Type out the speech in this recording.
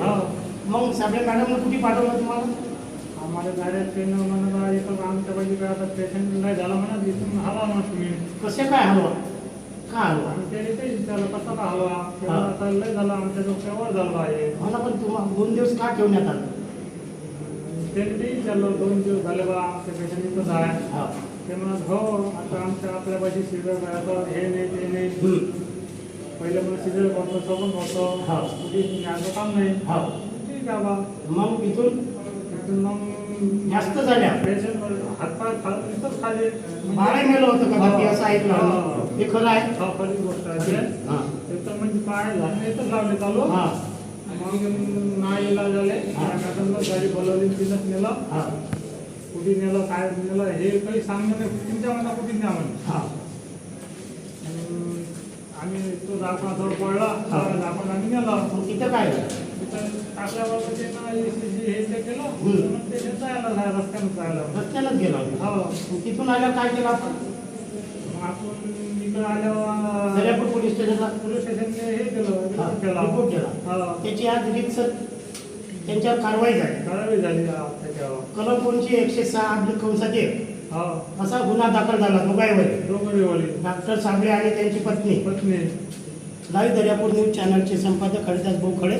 हो. मग साबळे मॅडमनं कुठे पाठवलं तुम्हाला? आम्हाला गाड्यात ट्रेन म्हणा इथं आमच्या पाहिजे काय आता पेशंट नाही झाला म्हणा इथून हवा म्हणा तुम्ही. कसे काय हलवा? का हलवा? आणि ते ते विचारलं कसा का हलवा. आता लय झाला आमच्या डोक्यावर झालं आहे मला पण तुम्हाला दोन दिवस का ठेवण्यात आलं? त्याने ते विचारलं दोन दिवस झाले बा आमच्या पेशंट इथंच आहे. हा. ते म्हणत हो आता आमच्या आपल्या पाहिजे आता हे नाही ते नाही. सोबत होतं हा. न्यायचं काम नाही हा. ठीक आहे बा मग तिथून मग जास्त झाल्या पेशंट हातपाय खाल इथंच खाली बारा मेलं होतं का बाकी असं ऐकलं हा. आम्ही. खरं आहे हा, खरी गोष्ट आहे ते. तिथं म्हणजे पाय झाले इथंच लावले चालू हा. मग नाही झाले. मॅडमला गाडी बोलवली तिथंच नेलं. कुठे नेलं काय नेलं हे काही सांगणं नाही तुमच्या मना कुठे न्या म्हणे हा. मग आम्ही तो दाखवा जवळ पडला. दाखवून आम्ही गेलो तिथं काय? टाकल्यावर ते हे केलं. मग ते जायला जाय रस्त्यानं जायला रस्त्यानंच गेलो. हो. तिथून आल्यावर काय केलं आपण? आपण इकडं आल्यावर दर्यापूर पोलीस स्टेशनला? पोलीस स्टेशनने हे केलं हा, केला. report केला. हा. त्याची आज रितसर त्यांच्यावर कारवाई झाली. कारवाई झाली त्याच्यावर. कलम कोणची? एकशे सहा अब्दुल कंसात एक हो. असा गुन्हा दाखल झाला दोघांवर दोघे वडील डॉक्टर साबळे आणि त्यांची पत्नी. पत्नी. लाईव्ह दर्यापूर न्यूज चॅनलचे संपादक हरिदास भाऊ खडे